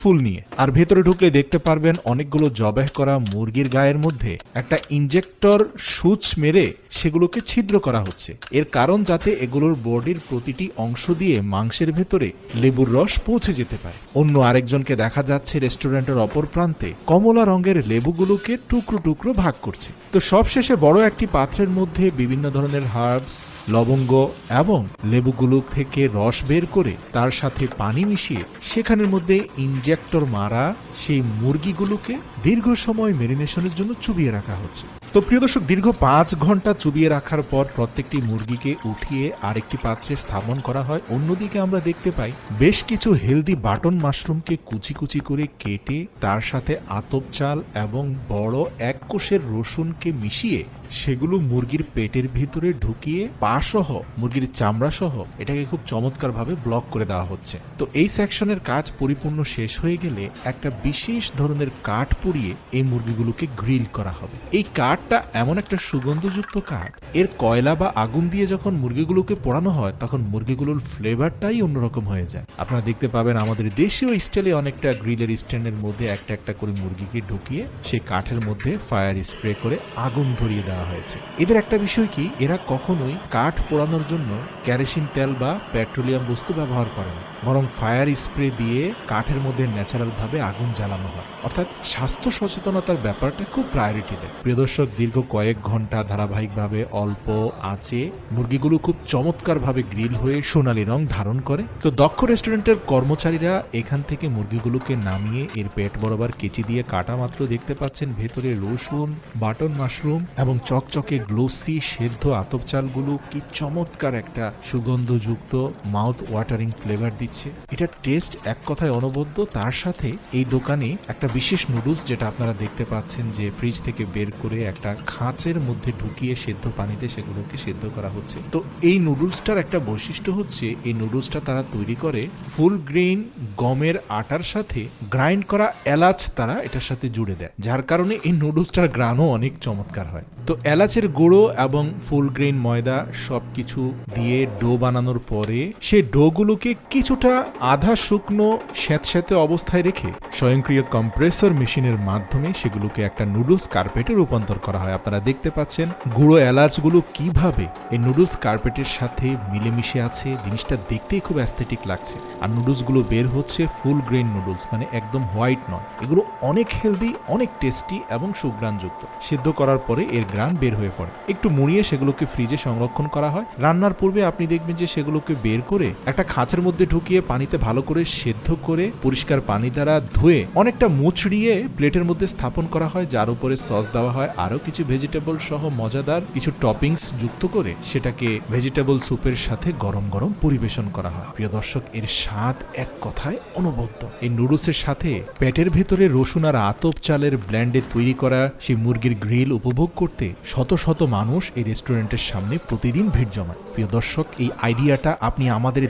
ফুল নিয়ে। আর ভেতরে ঢুকলে দেখতে পারবেন অনেকগুলো জবাহ করা মুরগির গায়ের মধ্যে একটা ইনজেক্টর সুচ মেরে সেগুলোকে ছিদ্র করা হচ্ছে। এর কারণ যাতে এগুলোর বডির প্রতিটি অংশ দিয়ে মাংসের ভেতরে লেবুর রস পৌঁছে যেতে পারে। অন্য আরেকজনকে দেখা যাচ্ছে রেস্টুরেন্টের অপর প্রান্তে কমলা রঙের লেবুগুলোকে টুকরো টুকরো ভাগ করছে। তো সবশেষে বড় একটি পাত্রের মধ্যে বিভিন্ন ধরনের হার্বস, লবঙ্গ এবং লেবুগুলো থেকে রস বের করে তার সাথে পানি মিশিয়ে সেখানের মধ্যে ইনজেক্টর মারা সেই মুরগিগুলোকে দীর্ঘ সময় মেরিনেশনের জন্য চুবিয়ে রাখা হচ্ছে। তো প্রিয় দর্শক, দীর্ঘ পাঁচ ঘণ্টা চুবিয়ে রাখার পর প্রত্যেকটি মুরগিকে উঠিয়ে আরেকটি পাত্রে স্থাপন করা হয়। অন্যদিকে আমরা দেখতে পাই, বেশ কিছু হেলদি বাটন মাশরুমকে কুচি কুচি করে কেটে তার সাথে আতপ চাল এবং বড় এক কোষের রসুনকে মিশিয়ে সেগুলো মুরগির পেটের ভিতরে ঢুকিয়ে পা সহ মুরগির চামড়া সহ এটাকে খুব চমৎকারভাবে ব্লক করে দেওয়া হচ্ছে। তো এই সেকশনের কাজ পরিপূর্ণ শেষ হয়ে গেলে একটা বিশেষ ধরনের কাঠ পুড়িয়ে এই মুরগিগুলোকে গ্রিল করা হবে। এই কাঠটা এমন একটা সুগন্ধযুক্ত কাঠ এর কয়লা বা আগুন দিয়ে যখন মুরগিগুলোকে পোড়ানো হয়, তখন মুরগিগুলোর ফ্লেভারটাই অন্যরকম হয়ে যায়। আপনারা দেখতে পাবেন আমাদের দেশীয় স্টাইলে অনেকটা গ্রিলের স্ট্যান্ডের মধ্যে একটা একটা করে মুরগিকে ঢুকিয়ে, সেই কাঠের মধ্যে ফায়ার স্প্রে করে আগুন ধরিয়ে দেওয়া হয়েছে। এদের একটা বিষয় কি? এরা কখনোই কাঠ পোড়ানোর জন্য ক্যারোসিন তেল বা পেট্রোলিয়াম বস্তু ব্যবহার করে না। বরং ফায়ার স্প্রে দিয়ে কাঠের মধ্যে ন্যাচারাল ভাবে আগুন জ্বালানো হয়। অর্থাৎ স্বাস্থ্য সচেতনতার ব্যাপারটা খুব প্রায়োরিটি দেয় প্রিয় দর্শক, দীর্ঘ কয়েক ঘণ্টা ধারাবাহিকভাবে অল্প আঁচে মুরগিগুলো খুব চমৎকারভাবে গ্রিল হয়ে সোনালী রং ধারণ করে। তো দক্ষ রেস্টুরেন্টের কর্মচারীরা এখান থেকে মুরগিগুলোকে নামিয়ে এর পেট বরাবর কেচি দিয়ে কাটা মাত্র দেখতে পাচ্ছেন। ভেতরে রসুন বাটন মাশরুম এবং চকচকে গ্লোসি সেদ্ধ আতপ চালগুলো কি চমৎকার একটা সুগন্ধযুক্ত মাউথ ওয়াটারিং ফ্লেভার দিচ্ছে। এটার টেস্ট এক কথায় অনবদ্য। তার সাথে এই দোকানে একটা বিশেষ নুডলস যেটা আপনারা দেখতে পাচ্ছেন যে ফ্রিজ থেকে বের করে একটা খাঁচের মধ্যে ঢুকিয়ে সেদ্ধ পানিতে সেগুলোকে সেদ্ধ করা হচ্ছে। তো এই নুডলসটার একটা বৈশিষ্ট্য হচ্ছে, এই নুডলসটা তারা তৈরি করে ফুল গ্রেইন গমের আটার সাথে গ্রাইন্ড করা এলাচ তারা এটার সাথে জুড়ে দেয়। যার কারণে এই নুডলসটার গ্রানও অনেক চমৎকার হয়। তো এলাচের গুঁড়ো এবং ফুল গ্রেইন ময়দা সব কিছু দিয়ে ডো বানানোর পরে সেই ডোগুলোকে কিছুটা আধা শুকনো স্যাঁতস্যাঁতে অবস্থায় রেখে স্বয়ংক্রিয় কম্প্রেসর মেশিনের মাধ্যমে সেগুলোকে একটা নুডলস কার্পেটে রূপান্তর করা হয়। আপনারা দেখতে পাচ্ছেন, গুঁড়ো এলাচগুলো কীভাবে? এই নুডলস কার্পেটের সাথে মিলেমিশে আছে? জিনিসটা দেখতেই খুব অ্যাস্থেটিক লাগছে। আর নুডলসগুলো বের হচ্ছে ফুল গ্রেন নুডলস মানে একদম হোয়াইট নয়। এগুলো অনেক হেলদি অনেক টেস্টি এবং সুগ্রাণযুক্ত। সিদ্ধ করার পরে এর গ্রান বের হয়ে পড়ে। একটু মুড়িয়ে সেগুলোকে ফ্রিজে সংরক্ষণ করা হয়। রান্নার পূর্বে আপনি দেখবেন যে সেগুলোকে বের করে একটা খাঁচের মধ্যে ঢুকিয়ে পানিতে ভালো করে সেদ্ধ করে পরিষ্কার পানি দ্বারা ধুয়ে অনেকটা মুচড়িয়ে প্লেটের মধ্যে স্থাপন করা হয়। যার উপরে সস দেওয়া হয়। আরও কিছু ভেজিটেবল সহ মজাদার কিছু টপিংস যুক্ত করে সেটাকে ভেজিটেবল স্যুপের সাথে গরম গরম পরিবেশন করা হয়। প্রিয় দর্শক, এর স্বাদ এক কথায় অনবদ্য। এই নুডলসের সাথে পেটের ভেতরে রসুন আর আতপ চালের ব্ল্যান্ডে তৈরি করা সেই মুরগির গ্রিল উপভোগ করতে শত শত মানুষ এই রেস্টুরেন্টের সামনে প্রতিদিন ভিড় জমায়। প্রিয় দর্শক, এই আইডিয়াটা আপনি আমাদের